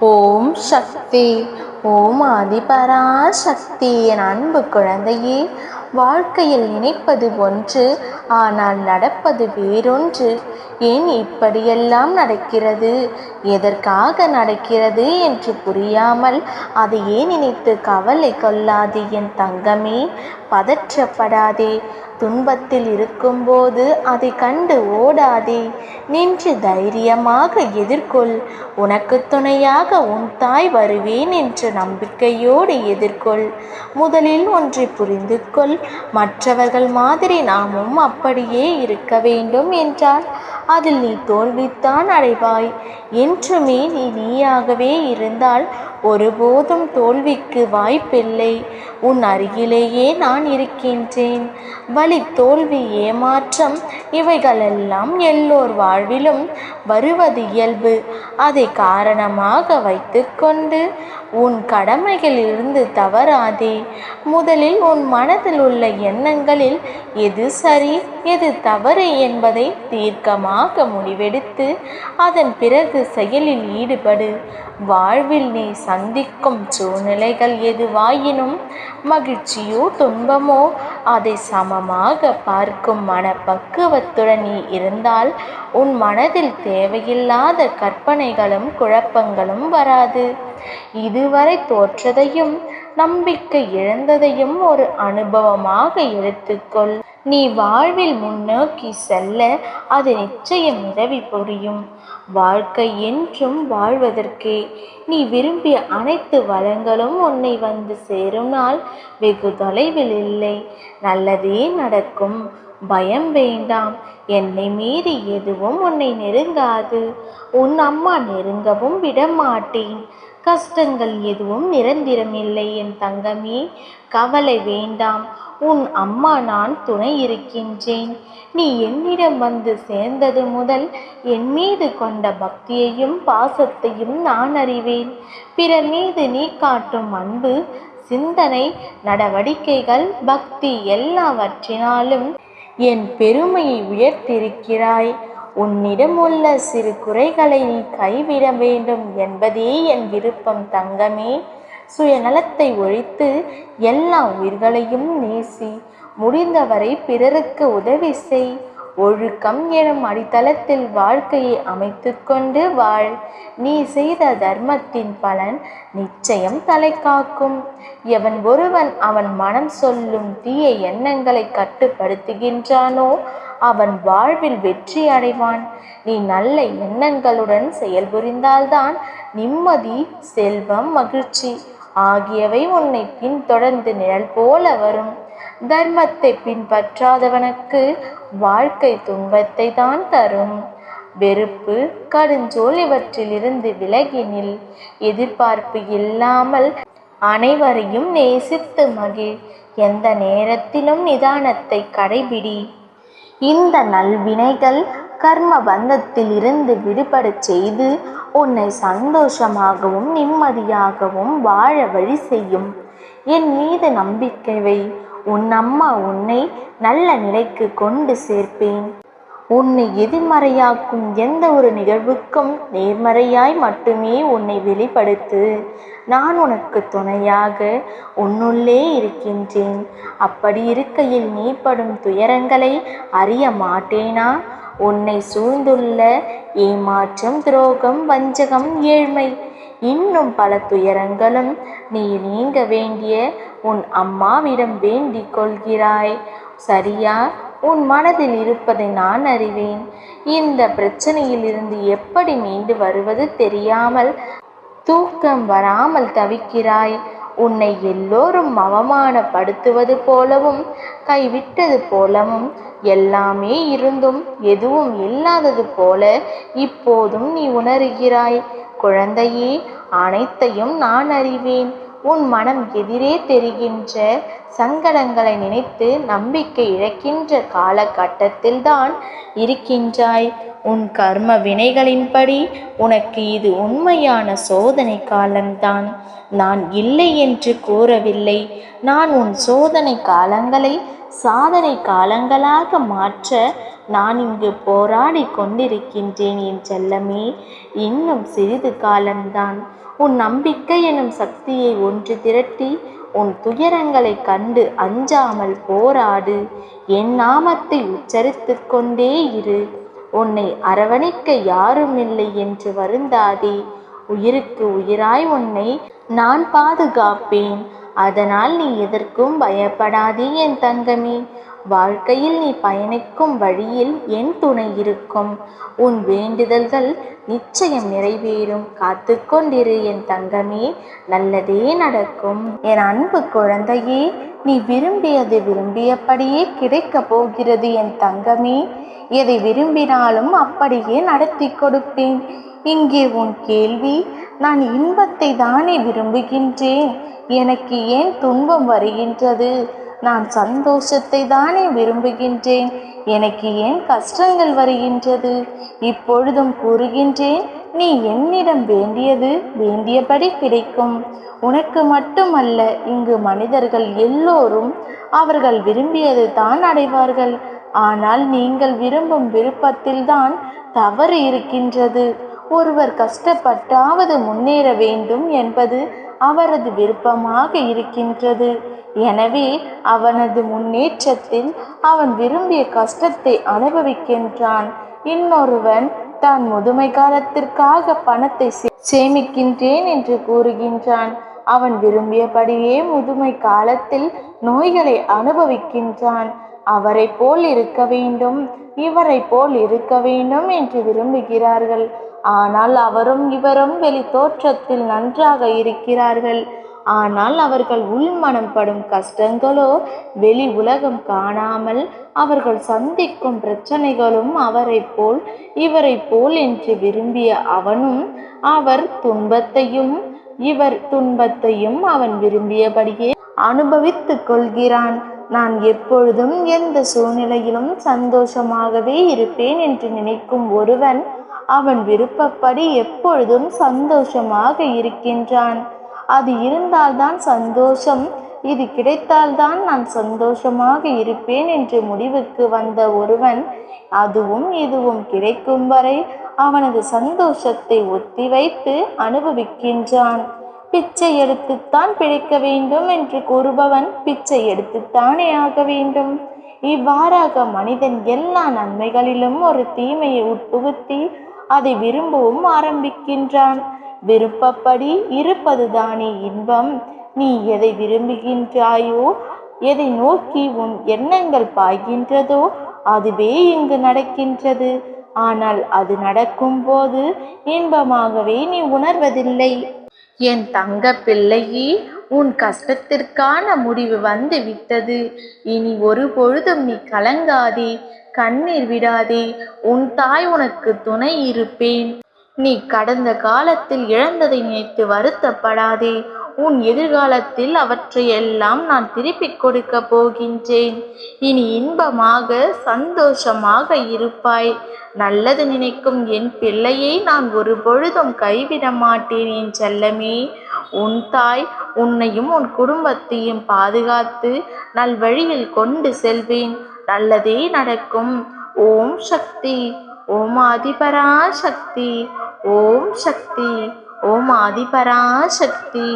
ஓம் சக்தி. ஓம் ஆதிபராசக்தி என் அன்பு குழந்தையே வாழ்க்கையில் நினைப்பது ஒன்று ஆனால் நடப்பது வேறொன்று. ஏன் இப்படியெல்லாம் நடக்கிறது? எதற்காக நடக்கிறது என்று புரியாமல் அதையே நினைத்து கவலை கொள்ளாது என் தங்கமே. பதற்றப்படாதே. துன்பத்தில் இருக்கும்போது அதை கண்டு ஓடாதே. நின்று தைரியமாக எதிர்கொள். உனக்கு துணையாக உன் தாய் வருவேன் என்ற நம்பிக்கையோடு எதிர்கொள். முதலில் ஒன்றை புரிந்து கொள் மற்றவர்கள் மாதிரி நாமும் அப்படியே இருக்க வேண்டும் என்றால் அதில் நீ தோல்வித்தான் அடைவாய். என்றுமே நீ நீயாகவே இருந்தால் ஒருபோதும் தோல்விக்கு வாய்ப்பில்லை. உன் அருகிலேயே நான் இருக்கின்றேன். வலி தோல்வி ஏமாற்றம் இவைகளெல்லாம் எல்லோர் வாழ்விலும் வருவது இயல்பு. அதை காரணமாக வைத்துக்கொண்டு உன் கடமைகளிலிருந்து தவறாதே. முதலில் உன் மனதில் உள்ள எண்ணங்களில் எது சரி எது தவறு என்பதை தீர்க்கமாக முடிவெடுத்து அதன் பிறகு செயலில் ஈடுபடு. வாழ்வில் நீ சந்திக்கும் சூழ்நிலைகள் எதுவாயினும் மகிழ்ச்சியோ துன்பமோ அதை சமமாக பார்க்கும் மனப்பக்குவத்துடன் நீ இருந்தால் உன் மனதில் தேவையில்லாத கற்பனைகளும் குழப்பங்களும் வராது. இதுவரை தோற்றதையும் நம்பிக்கை இழந்ததையும் ஒரு அனுபவமாக எடுத்துக்கொள். நீ வாழ்வில் முன்னோக்கி செல்ல அது நிச்சயம் உதவி புரியும். வாழ்க்கை என்றும் வாழ்வதற்கே. நீ விரும்பிய அனைத்து வளங்களும் உன்னை வந்து சேரும் நாள் வெகு தொலைவில் இல்லை. நல்லதே நடக்கும். பயம் வேண்டாம். என்னை மீறி எதுவும் உன்னை நெருங்காது. உன் அம்மா நெருங்கவும் விடமாட்டேன். கஷ்டங்கள் எதுவும் நிரந்தரமில்லை என் தங்கமே. கவலை வேண்டாம். உன் அம்மா நான் துணை இருக்கின்றேன். நீ என்னிடம் வந்து சேர்ந்தது முதல் என் மீது கொண்ட பக்தியையும் பாசத்தையும் நான் அறிவேன். பிறர் மீது நீ காட்டும் அன்பு சிந்தனை நடவடிக்கைகள் பக்தி எல்லாவற்றினாலும் என் பெருமையை உயர்த்திருக்கிறாய் உன்னிடம் உள்ள சிறு குறைகளை நீ கைவிட வேண்டும் என்பதே என் விருப்பம் தங்கமே. சுயநலத்தை ஒழித்து எல்லா உயிர்களையும் நேசி முடிந்தவரை பிறருக்கு உதவி செய். ஒழுக்கம் எனும் அடித்தளத்தில் வாழ்க்கையை அமைத்துக்கொண்டு வாழ். நீ செய்த தர்மத்தின் பலன் நிச்சயம் தலை காக்கும். எவன் ஒருவன் அவன் மனம் சொல்லும் தீய எண்ணங்களை கட்டுப்படுத்துகின்றானோ அவன் வாழ்வில் வெற்றி அடைவான். நீ நல்ல எண்ணங்களுடன் செயல்புரிந்தால்தான் நிம்மதி செல்வம் மகிழ்ச்சி ஆகியவை உன்னை பின்தொடர்ந்து நிழல் போல வரும். தர்மத்தை பின்பற்றாதவனுக்கு வாழ்க்கை துன்பத்தை தான் தரும். வெறுப்பு கடுஞ்சோல் இவற்றிலிருந்து விலகினில். எதிர்பார்ப்பு இல்லாமல் அனைவரையும் நேசித்து மகிழ். எந்த நேரத்திலும் நிதானத்தை கடைபிடி. இந்த நல்வினைகள் கர்ம பந்தத்தில் இருந்து விடுபடச் செய்து உன்னை சந்தோஷமாகவும் நிம்மதியாகவும் வாழ வழி செய்யும். என் மீது நம்பிக்கைவை உன் அம்மா உன்னை நல்ல நிலைக்கு கொண்டு சேர்ப்பேன். உன்னை எதிர்மறையாக்கும் எந்த ஒரு நிகழ்வுக்கும் நேர்மறையாய் மட்டுமே உன்னை வெளிப்படுத்து. நான் உனக்கு துணையாக உன்னுள்ளே இருக்கின்றேன். அப்படி இருக்கையில் நீ படும் துயரங்களை அறிய மாட்டேனா? உன்னை சூழ்ந்துள்ள ஏமாற்றம் துரோகம் வஞ்சகம் ஏழ்மை இன்னும் பல துயரங்களும் நீ நீங்க வேண்டிய உன் அம்மாவிடம் வேண்டிக் கொள்கிறாய். சரியா? உன் மனதில் இருப்பதை நான் அறிவேன். இந்த பிரச்சனையில் இருந்து எப்படி மீண்டு வருவது தெரியாமல் தூக்கம் வராமல் தவிக்கிறாய். உன்னை எல்லோரும் அவமானப்படுத்துவது போலவும் கைவிட்டது போலவும் எல்லாமே இருந்தும் எதுவும் இல்லாதது போல இப்போதும் நீ உணர்கிறாய். குழந்தையே அனைத்தையும் நான் அறிவேன். உன் மனம் எதிரே தெரிகின்ற சங்கடங்களை நினைத்து நம்பிக்கை இழக்கின்ற காலகட்டத்தில்தான் இருக்கின்றாய். உன் கர்ம வினைகளின்படி உனக்கு இது உண்மையான சோதனை காலம்தான். நான் இல்லை என்று கூறவில்லை. நான் உன் சோதனை காலங்களை சாதனை காலங்களாக மாற்ற நான் இங்கு போராடி கொண்டிருக்கின்றேன் என் செல்லமே. இன்னும் சிறிது காலம்தான். உன் நம்பிக்கை எனும் சக்தியை ஒன்று திரட்டி உன் துயரங்களை கண்டு அஞ்சாமல் போராடு. என் நாமத்தை உச்சரித்து கொண்டே இரு. உன்னை அரவணைக்க யாரும் இல்லை என்று வருந்தாதே. உயிருக்கு உயிராய் உன்னை நான் பாதுகாப்பேன். அதனால் நீ எதற்கும் பயப்படாதே என் தங்கமே. வாழ்க்கையில் நீ பயணிக்கும் வழியில் என் துணை இருக்கும். உன் வேண்டுதல்கள் நிச்சயம் நிறைவேறும். காத்து கொண்டிரு என் தங்கமே. நல்லதே நடக்கும். என் அன்பு குழந்தையே நீ விரும்பியது விரும்பியபடியே கிடைக்கப் போகிறது என் தங்கமே. எதை விரும்பினாலும் அப்படியே நடத்தி கொடுப்பேன். இங்கே உன் கேள்வி நான் இன்பத்தை தானே விரும்புகின்றேன். எனக்கு ஏன் துன்பம் வருகின்றது? நான் சந்தோஷத்தை தானே விரும்புகின்றேன். எனக்கு ஏன் கஷ்டங்கள் வருகின்றது? இப்பொழுதும் கூறுகின்றேன் நீ என்னிடம் வேண்டியது வேண்டியபடி கிடைக்கும். உனக்கு மட்டுமல்ல இங்கு மனிதர்கள் எல்லோரும் அவர்கள் விரும்பியது தான் அடைவார்கள். ஆனால் நீங்கள் விரும்பும் விருப்பத்தில்தான் தவறு இருக்கின்றது. ஒருவர் கஷ்டப்பட்டாவது முன்னேற வேண்டும் என்பது அவரது விருப்பமாக இருக்கின்றது. எனவே அவனது முன்னேற்றத்தில் அவன் விரும்பிய கஷ்டத்தை அனுபவிக்கின்றான். இன்னொருவன் தான் முதுமை காலத்திற்காக பணத்தை சேமிக்கின்றேன் என்று கூறுகின்றான். அவன் விரும்பியபடியே முதுமை காலத்தில் நோய்களை அனுபவிக்கின்றான். அவரை போல் இருக்க வேண்டும் இவரை போல் இருக்க வேண்டும் என்று விரும்புகிறார்கள். ஆனால் அவரும் இவரும் வெளி தோற்றத்தில் நன்றாக இருக்கிறார்கள். ஆனால் அவர்கள் உள்மனம் படும் கஷ்டங்களோ வெளி உலகம் காணாமல் அவர்கள் சந்திக்கும் பிரச்சனைகளும் அவரை போல் இவரை போல் என்று விரும்பிய அவனும் அவர் துன்பத்தையும் இவர் துன்பத்தையும் அவன் விரும்பியபடியே அனுபவித்துக் கொள்கிறான். நான் எப்பொழுதும் எந்த சூழ்நிலையிலும் சந்தோஷமாகவே இருப்பேன் என்று நினைக்கும் ஒருவன் அவன் விருப்பப்படி எப்பொழுதும் சந்தோஷமாக இருக்கின்றான். அது இருந்தால்தான் சந்தோஷம் இது கிடைத்தால்தான் நான் சந்தோஷமாக இருப்பேன் என்று முடிவுக்கு வந்த ஒருவன் அதுவும் இதுவும் கிடைக்கும் வரை அவனது சந்தோஷத்தை ஒத்திவைத்து அனுபவிக்கின்றான். பிச்சை எடுத்துத்தான் பிழைக்க வேண்டும் என்று கூறுபவன் பிச்சை எடுத்துத்தானே ஆக வேண்டும். இவ்வாறாக மனிதன் எல்லா நன்மைகளிலும் ஒரு தீமையை உட்புகுத்தி அதை விரும்பவும் ஆரம்பிக்கின்றான். விருப்பப்படி இருப்பதுதானே இன்பம். நீ எதை விரும்புகின்றாயோ எதை நோக்கி உன் எண்ணங்கள் பாய்கின்றதோ அதுவே இங்கு நடக்கின்றது. ஆனால் அது நடக்கும்போது இன்பமாகவே நீ உணர்வதில்லை. என் தங்க பிள்ளையே உன் கஷ்டத்திற்கான முடிவு வந்து விட்டது. இனி ஒரு பொழுதும் நீ கலங்காதே கண்ணீர் விடாதே உன் தாய் உனக்கு துணை இருப்பேன். நீ கடந்த காலத்தில் இழந்ததை நினைத்து வருத்தப்படாதே உன் எதிர்காலத்தில் அவற்றையெல்லாம் நான் திருப்பிக் கொடுக்க போகின்றேன். இனி இன்பமாக சந்தோஷமாக இருப்பாய். நல்லது நினைக்கும் என் பிள்ளையை நான் ஒரு பொழுதும் கைவிட மாட்டேன் என் செல்லமே. உன் தாய் உன்னையும் உன் குடும்பத்தையும் பாதுகாத்து நல்வழியில் கொண்டு செல்வேன். நல்லதே நடக்கும். ஓம் சக்தி. ஓம் ஆதிபரா சக்தி ஓம் சக்தி. ஓம் ஆதிபரா சக்தி